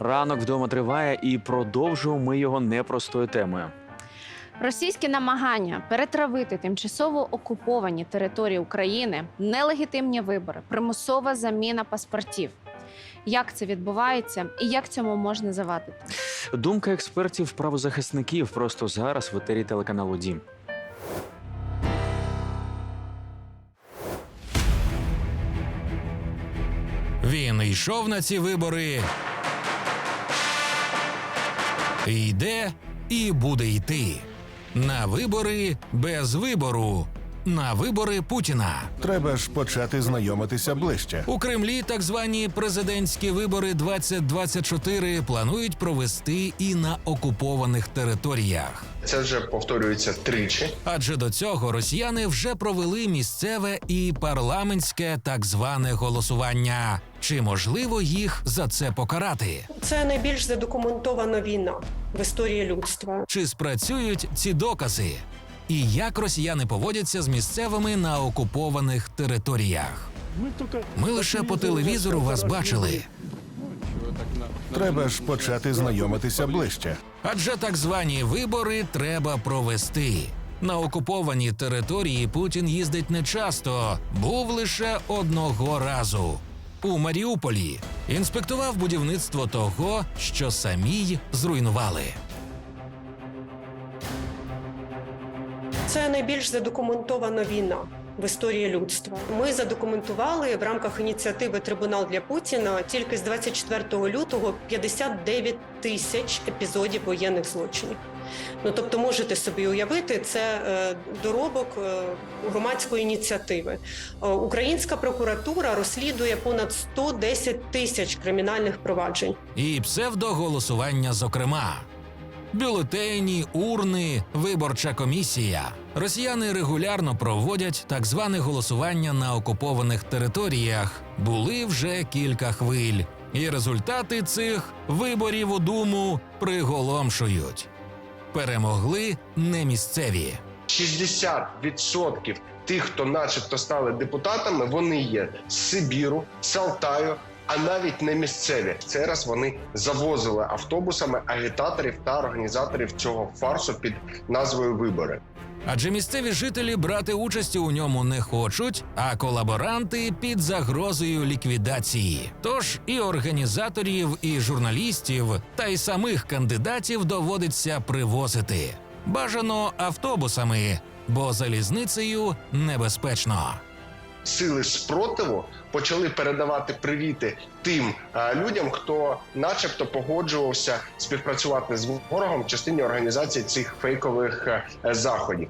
Ранок вдома триває і продовжуємо ми його непростою темою. Російські намагання перетравити тимчасово окуповані території України, нелегітимні вибори, примусова заміна паспортів. Як це відбувається і як цьому можна завадити? Думка експертів правозахисників просто зараз в етері телеканалу Дім. Він йшов на ці вибори. Йде і буде йти. На вибори без вибору. На вибори Путіна. Треба ж почати знайомитися ближче. У Кремлі так звані президентські вибори 2024 планують провести і на окупованих територіях. Це вже повторюється тричі. Адже до цього росіяни вже провели місцеве і парламентське так зване голосування. Чи можливо їх за це покарати? Це найбільш задокументована війна в історії людства. Чи спрацюють ці докази? І як росіяни поводяться з місцевими на окупованих територіях? Ми лише по телевізору вас бачили. Треба ж почати знайомитися ближче. Адже так звані вибори треба провести. На окуповані території Путін їздить нечасто, був лише одного разу. У Маріуполі інспектував будівництво того, що самі зруйнували. Це найбільш задокументована війна в історії людства. Ми задокументували в рамках ініціативи Трибунал для Путіна тільки з 24 лютого 59 тисяч епізодів воєнних злочинів. Ну тобто, можете собі уявити, це е, доробок е, громадської ініціативи. Е, Українська прокуратура розслідує понад 110 тисяч кримінальних проваджень. І псевдоголосування, зокрема. Бюлетені, урни, виборча комісія. Росіяни регулярно проводять так зване голосування на окупованих територіях. Були вже кілька хвиль. І результати цих виборів у думу приголомшують. Перемогли не місцеві. 60% тих, хто начебто стали депутатами, вони є з Сибіру, з Алтаю, а навіть не місцеві. В Цей раз вони завозили автобусами агітаторів та організаторів цього фарсу під назвою Вибори. Адже місцеві жителі брати участі у ньому не хочуть, а колаборанти під загрозою ліквідації. Тож і організаторів, і журналістів, та й самих кандидатів доводиться привозити. Бажано автобусами, бо залізницею небезпечно. Сили спротиву почали передавати привіти тим е, людям, хто, начебто, погоджувався співпрацювати з ворогом в частині організації цих фейкових е, заходів.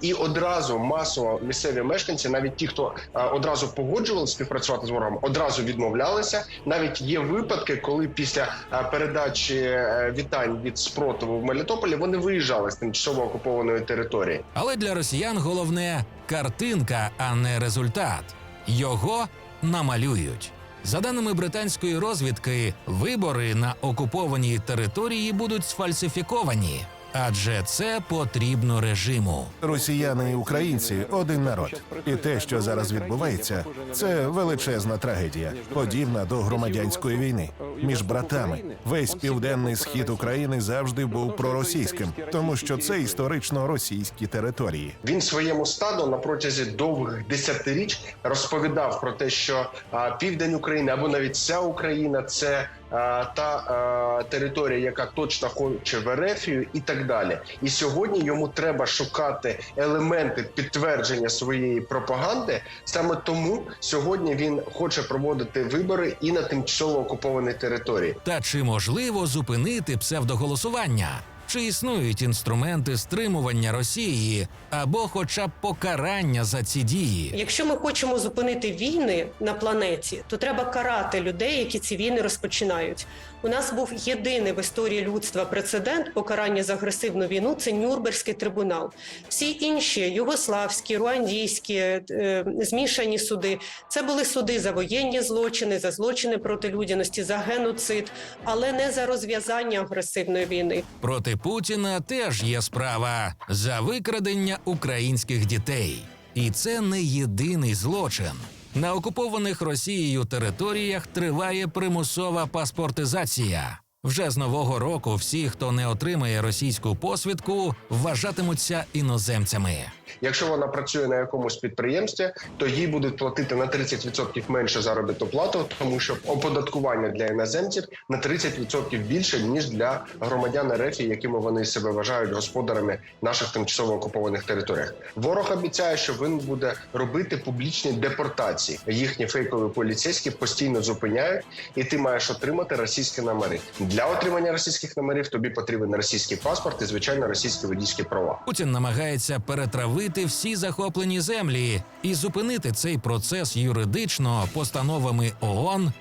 І одразу масово місцеві мешканці, навіть ті, хто е, одразу погоджували співпрацювати з ворогом, одразу відмовлялися. Навіть є випадки, коли після передачі вітань від спротиву в Мелітополі вони виїжджали з тимчасово окупованої території. Але для росіян головне картинка, а не результат. Його намалюють. За даними британської розвідки, вибори на окупованій території будуть сфальсифіковані, адже це потрібно режиму. Росіяни і українці один народ. І те, що зараз відбувається, це величезна трагедія, подібна до громадянської війни між братами. Весь південний схід України завжди був проросійським, тому що це історично російські території. Він своєму стаду на протязі довгих десятиріч розповідав про те, що а, південь України або навіть вся Україна це а, та а, територія, яка точно хоче в Ерефію, і так далі. І сьогодні йому треба шукати елементи підтвердження своєї пропаганди. Саме тому сьогодні він хоче проводити вибори і на тимчасово окупованій території. Та чи можливо зупинити псевдоголосування? Чи існують інструменти стримування Росії або хоча б покарання за ці дії? Якщо ми хочемо зупинити війни на планеті, то треба карати людей, які ці війни розпочинають. У нас був єдиний в історії людства прецедент покарання за агресивну війну це Нюрнберзький трибунал. Всі інші югославські, руандійські, е, змішані суди це були суди за воєнні злочини, за злочини проти людяності, за геноцид, але не за розв'язання агресивної війни. Проти Путіна теж є справа за викрадення українських дітей. І це не єдиний злочин. На окупованих Росією територіях триває примусова паспортизація. Вже з нового року всі, хто не отримає російську посвідку, вважатимуться іноземцями. Якщо вона працює на якомусь підприємстві, то їй будуть платити на 30% менше заробітну плату, тому що оподаткування для іноземців на 30% більше ніж для громадян РФ, якими вони себе вважають господарями наших тимчасово окупованих територіях. Ворог обіцяє, що він буде робити публічні депортації. Їхні фейкові поліцейські постійно зупиняють, і ти маєш отримати російські номери. Для отримання російських номерів тобі потрібен російський паспорт і звичайно російські водійські права. Путін намагається перетравити всі захоплені землі і зупинити цей процес юридично постановами ООН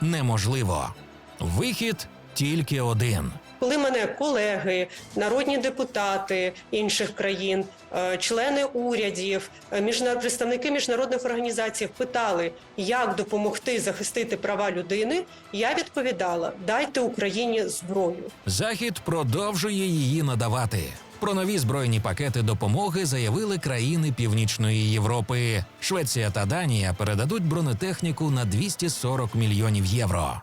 неможливо. Вихід тільки один. Коли мене колеги, народні депутати інших країн, е, члени урядів, е, представники міжнародних організацій питали, як допомогти захистити права людини, я відповідала: дайте Україні зброю. Захід продовжує її надавати. Про нові збройні пакети допомоги заявили країни Північної Європи. Швеція та Данія передадуть бронетехніку на 240 мільйонів євро.